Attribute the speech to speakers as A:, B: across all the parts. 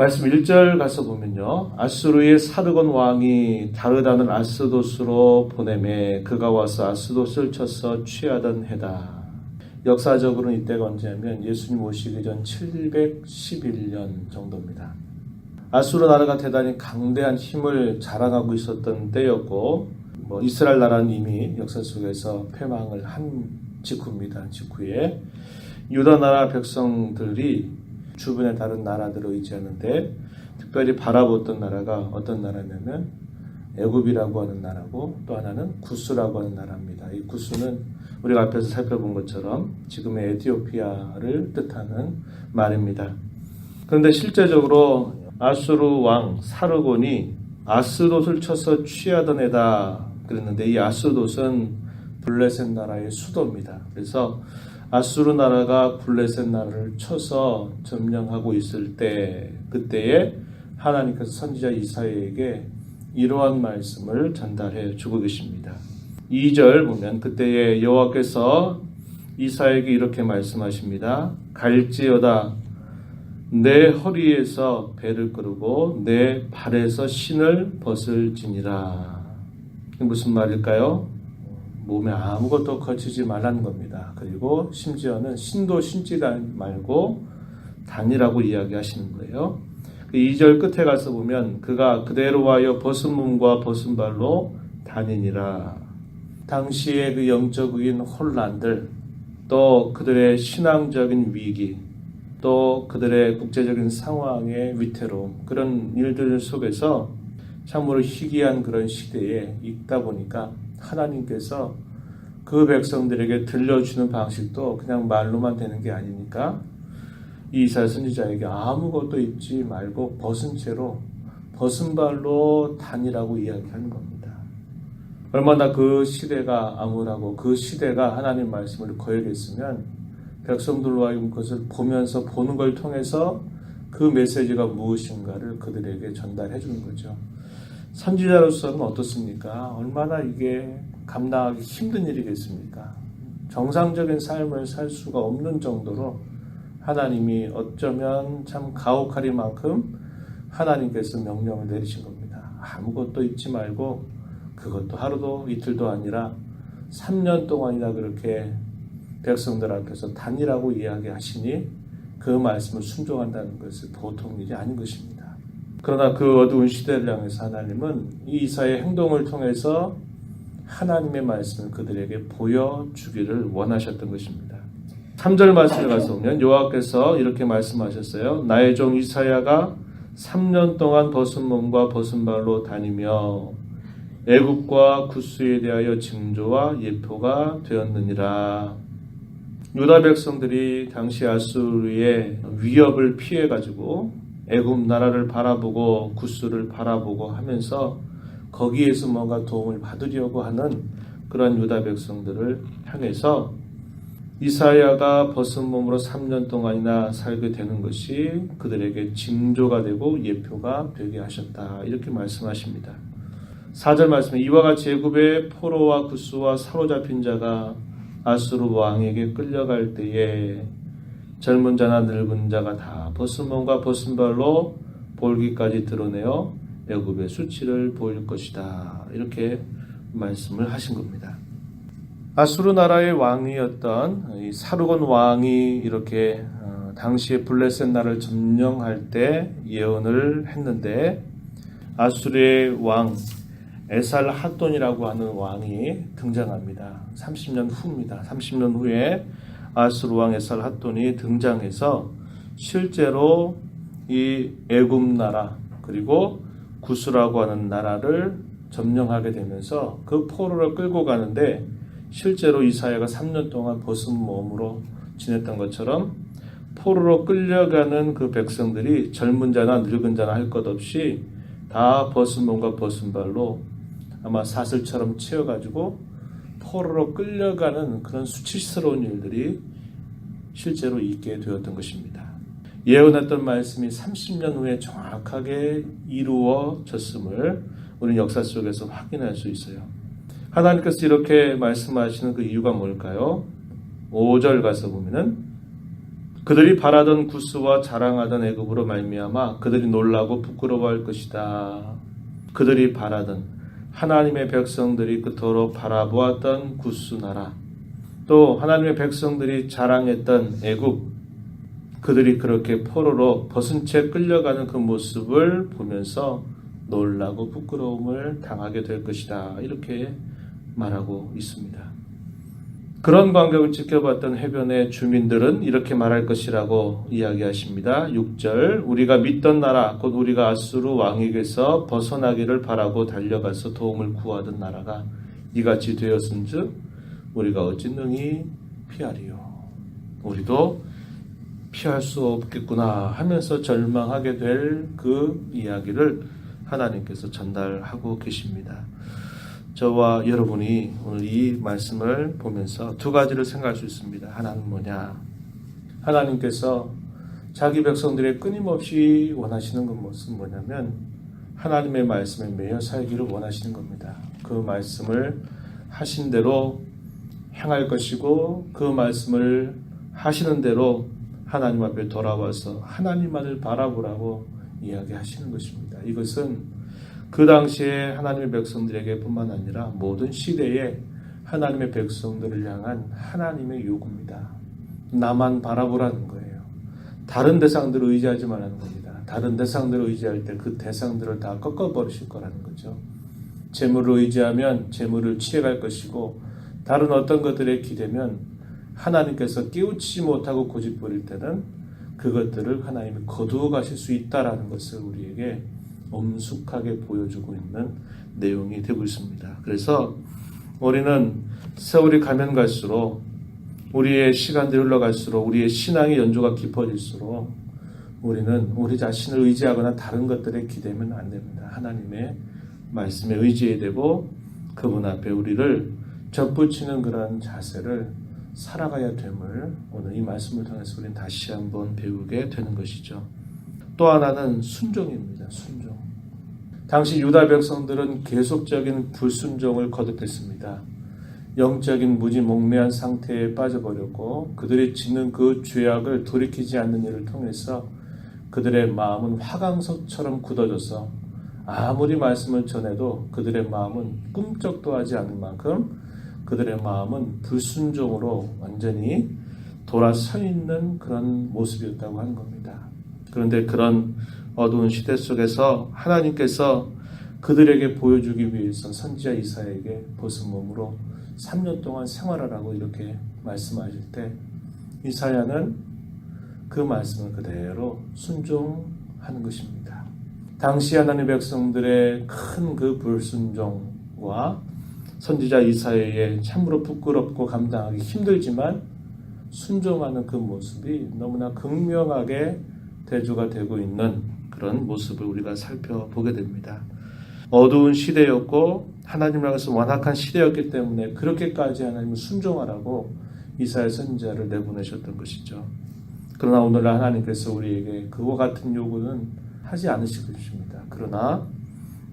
A: 말씀 1절 가서 보면요. 아수르의 사르곤 왕이 다르다는 아스도스로 보내매 그가 와서 아스도스를 쳐서 취하던 해다. 역사적으로는 이때가 언제냐면 예수님 오시기 전 711년 정도입니다. 아수르 나라가 대단히 강대한 힘을 자랑하고 있었던 때였고 뭐 이스라엘 나라는 이미 역사 속에서 패망을 한 직후입니다. 직후에 유다 나라 백성들이 주변의 다른 나라들을 의지하는데 특별히 바라보던 나라가 어떤 나라냐면 애굽이라고 하는 나라고 또 하나는 구스라고 하는 나라입니다. 이 구스는 우리가 앞에서 살펴본 것처럼 지금의 에티오피아를 뜻하는 말입니다. 그런데 실제적으로 아수르 왕 사르곤이 아스돗을 쳐서 취하던 애다 그랬는데 이 아스돗은 블레셋 나라의 수도입니다. 그래서 아수르 나라가 블레셋 나라를 쳐서 점령하고 있을 때 그때에 하나님께서 선지자 이사야에게 이러한 말씀을 전달해 주고 계십니다. 2절 보면 그때에 여호와께서 이사야에게 이렇게 말씀하십니다. 갈지어다 내 허리에서 배를 끌고 내 발에서 신을 벗을지니라. 무슨 말일까요? 몸에 아무것도 거치지 말라는 겁니다. 그리고 심지어는 신도 신지 말고 단이라고 이야기하시는 거예요. 그 2절 끝에 가서 보면 그가 그대로 와여 벗은 몸과 벗은 발로 다니니라. 당시의 그 영적인 혼란들, 또 그들의 신앙적인 위기, 또 그들의 국제적인 상황의 위태로움, 그런 일들 속에서 참으로 희귀한 그런 시대에 있다 보니까 하나님께서 그 백성들에게 들려주는 방식도 그냥 말로만 되는 게 아니니까 이 이사야 선지자에게 아무것도 입지 말고 벗은 채로 벗은 발로 다니라고 이야기하는 겁니다. 얼마나 그 시대가 암울하고 그 시대가 하나님 말씀을 거역했으면 백성들로 하여금 그것을 보면서 보는 걸 통해서 그 메시지가 무엇인가를 그들에게 전달해 주는 거죠. 선지자로서는 어떻습니까? 얼마나 이게 감당하기 힘든 일이겠습니까? 정상적인 삶을 살 수가 없는 정도로 하나님이 어쩌면 참 가혹하리만큼 하나님께서 명령을 내리신 겁니다. 아무것도 잊지 말고 그것도 하루도 이틀도 아니라 3년 동안이나 그렇게 백성들 앞에서 단이라고 이야기하시니 그 말씀을 순종한다는 것은 보통 일이 아닌 것입니다. 그러나 그 어두운 시대를 향해서 하나님은 이 이사의 행동을 통해서 하나님의 말씀을 그들에게 보여주기를 원하셨던 것입니다. 3절 말씀에 가서 보면 여호와께서 이렇게 말씀하셨어요. 나의 종 이사야가 3년 동안 벗은 몸과 벗은 발로 다니며 애굽과 구스에 대하여 징조와 예표가 되었느니라. 유다 백성들이 당시 아수르의 위협을 피해 가지고 애굽 나라를 바라보고 구스를 바라보고 하면서 거기에서 뭔가 도움을 받으려고 하는 그런 유다 백성들을 향해서 이사야가 벗은 몸으로 3년 동안이나 살게 되는 것이 그들에게 징조가 되고 예표가 되게 하셨다. 이렇게 말씀하십니다. 4절 말씀에 이와 같이 애굽의 포로와 구스와 사로잡힌 자가 아수르 왕에게 끌려갈 때에 젊은 자나 늙은 자가 다 벗은 몸과 벗은 발로 볼기까지 드러내어 애굽의 수치를 보일 것이다. 이렇게 말씀을 하신 겁니다. 아수르 나라의 왕이었던 사르곤 왕이 이렇게 어, 당시에 블레셋 나라를 점령할 때 예언을 했는데 아수르의 왕 에살 핫돈이라고 하는 왕이 등장합니다. 30년 후입니다. 30년 후에 아수르 왕 에살 핫돈이 등장해서 실제로 이 애굽 나라 그리고 구스라고 하는 나라를 점령하게 되면서 그 포로를 끌고 가는데 실제로 이사야가 3년 동안 벗은 몸으로 지냈던 것처럼 포로로 끌려가는 그 백성들이 젊은 자나 늙은 자나 할 것 없이 다 벗은 몸과 벗은 발로 아마 사슬처럼 채워가지고 포로로 끌려가는 그런 수치스러운 일들이 실제로 있게 되었던 것입니다. 예언했던 말씀이 30년 후에 정확하게 이루어졌음을 우리는 역사 속에서 확인할 수 있어요. 하나님께서 이렇게 말씀하시는 그 이유가 뭘까요? 5절 가서 보면은 그들이 바라던 구스와 자랑하던 애굽으로 말미암아 그들이 놀라고 부끄러워할 것이다. 그들이 바라던 하나님의 백성들이 그토록 바라보았던 구스 나라 또 하나님의 백성들이 자랑했던 애굽 그들이 그렇게 포로로 벗은 채 끌려가는 그 모습을 보면서 놀라고 부끄러움을 당하게 될 것이다. 이렇게 말하고 있습니다. 그런 광경을 지켜봤던 해변의 주민들은 이렇게 말할 것이라고 이야기하십니다. 6절 우리가 믿던 나라 곧 우리가 아수르 왕에게서 벗어나기를 바라고 달려가서 도움을 구하던 나라가 이같이 되었은즉 우리가 어찌 능히 피하리요. 우리도 피할 수 없겠구나 하면서 절망하게 될 그 이야기를 하나님께서 전달하고 계십니다. 저와 여러분이 오늘 이 말씀을 보면서 두 가지를 생각할 수 있습니다. 하나는 뭐냐? 하나님께서 자기 백성들의 끊임없이 원하시는 것은 뭐냐면 하나님의 말씀에 매여 살기를 원하시는 겁니다. 그 말씀을 하신 대로 행할 것이고 그 말씀을 하시는 대로 하나님 앞에 돌아와서 하나님만을 바라보라고 이야기하시는 것입니다. 이것은 그 당시에 하나님의 백성들에게 뿐만 아니라 모든 시대에 하나님의 백성들을 향한 하나님의 요구입니다. 나만 바라보라는 거예요. 다른 대상들을 의지하지 말라는 겁니다. 다른 대상들을 의지할 때 그 대상들을 다 꺾어버리실 거라는 거죠. 재물을 의지하면 재물을 취해갈 것이고 다른 어떤 것들에 기대면 하나님께서 깨우치지 못하고 고집 부릴 때는 그것들을 하나님이 거두어 가실 수 있다라는 것을 우리에게 엄숙하게 보여주고 있는 내용이 되고 있습니다. 그래서 우리는 세월이 가면 갈수록 우리의 시간들이 흘러갈수록 우리의 신앙의 연조가 깊어질수록 우리는 우리 자신을 의지하거나 다른 것들에 기대면 안 됩니다. 하나님의 말씀에 의지해야 되고 그분 앞에 우리를 접붙이는 그런 자세를 살아가야 됨을 오늘 이 말씀을 통해서 우리는 다시 한번 배우게 되는 것이죠. 또 하나는 순종입니다. 순종. 당시 유다 백성들은 계속적인 불순종을 거듭했습니다. 영적인 무지몽매한 상태에 빠져버렸고 그들이 짓는 그 죄악을 돌이키지 않는 일을 통해서 그들의 마음은 화강석처럼 굳어져서 아무리 말씀을 전해도 그들의 마음은 꿈쩍도 하지 않을 만큼 그들의 마음은 불순종으로 완전히 돌아서 있는 그런 모습이었다고 하는 겁니다. 그런데 그런 어두운 시대 속에서 하나님께서 그들에게 보여주기 위해서 선지자 이사에게 벗은 몸으로 3년 동안 생활하라고 이렇게 말씀하실 때 이사야는 그 말씀을 그대로 순종하는 것입니다. 당시 하나님 백성들의 큰 그 불순종과 선지자 이사야의 참으로 부끄럽고 감당하기 힘들지만 순종하는 그 모습이 너무나 극명하게 대조가 되고 있는 그런 모습을 우리가 살펴보게 됩니다. 어두운 시대였고 하나님을 향해서 완악한 시대였기 때문에 그렇게까지 하나님을 순종하라고 이사야 선지자를 내보내셨던 것이죠. 그러나 오늘날 하나님께서 우리에게 그와 같은 요구는 하지 않으실 것입니다. 그러나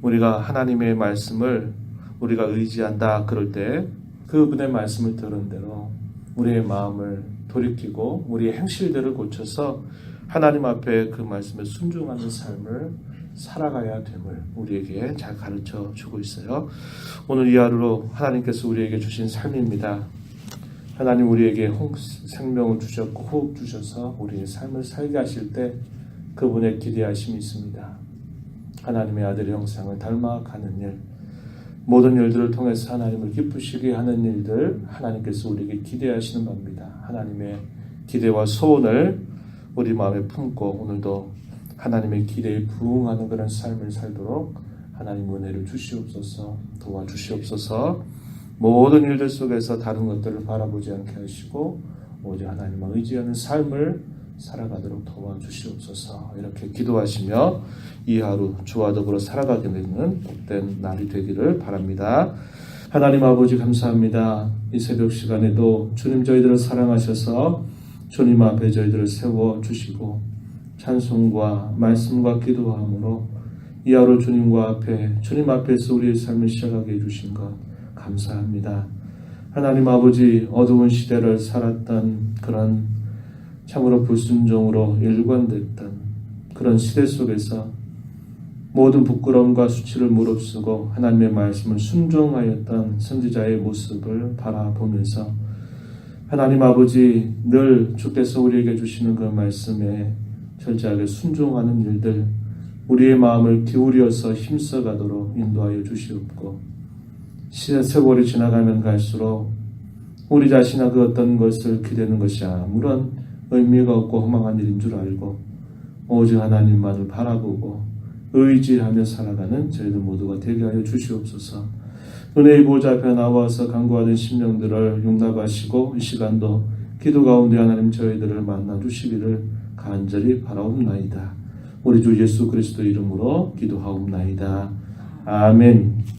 A: 우리가 하나님의 말씀을 우리가 의지한다 그럴 때 그분의 말씀을 들은 대로 우리의 마음을 돌이키고 우리의 행실들을 고쳐서 하나님 앞에 그 말씀에 순종하는 삶을 살아가야 됨을 우리에게 잘 가르쳐 주고 있어요. 오늘 이 하루로 하나님께서 우리에게 주신 삶입니다. 하나님 우리에게 생명을 주셨고 호흡 주셔서 우리의 삶을 살게 하실 때 그분의 기대하심이 있습니다. 하나님의 아들의 형상을 닮아가는 일, 모든 일들을 통해서 하나님을 기쁘시게 하는 일들 하나님께서 우리에게 기대하시는 겁니다. 하나님의 기대와 소원을 우리 마음에 품고 오늘도 하나님의 기대에 부응하는 그런 삶을 살도록 하나님 은혜를 주시옵소서 도와주시옵소서 모든 일들 속에서 다른 것들을 바라보지 않게 하시고 오직 하나님을 의지하는 삶을 살아가도록 도와주시옵소서 이렇게 기도하시며 이 하루 주와 더불어 살아가게 되는 복된 날이 되기를 바랍니다. 하나님 아버지 감사합니다. 이 새벽 시간에도 주님 저희들을 사랑하셔서 주님 앞에 저희들을 세워 주시고 찬송과 말씀과 기도함으로 이 하루 주님과 앞에 주님 앞에서 우리의 삶을 시작하게 해주신 것 감사합니다. 하나님 아버지 어두운 시대를 살았던 그런 참으로 불순종으로 일관됐던 그런 시대 속에서 모든 부끄러움과 수치를 무릅쓰고 하나님의 말씀을 순종하였던 선지자의 모습을 바라보면서 하나님 아버지 늘 주께서 우리에게 주시는 그 말씀에 철저하게 순종하는 일들 우리의 마음을 기울여서 힘써가도록 인도하여 주시옵고 세월이 지나가면 갈수록 우리 자신의 그 어떤 것을 기대는 것이 아무런 의미가 없고 허망한 일인 줄 알고 오직 하나님만을 바라보고 의지하며 살아가는 저희들 모두가 되게 하여 주시옵소서. 은혜의 보좌 앞에 나와서 간구하는 심령들을 용납하시고 이 시간도 기도 가운데 하나님 저희들을 만나 주시기를 간절히 바라옵나이다. 우리 주 예수 그리스도 이름으로 기도하옵나이다. 아멘.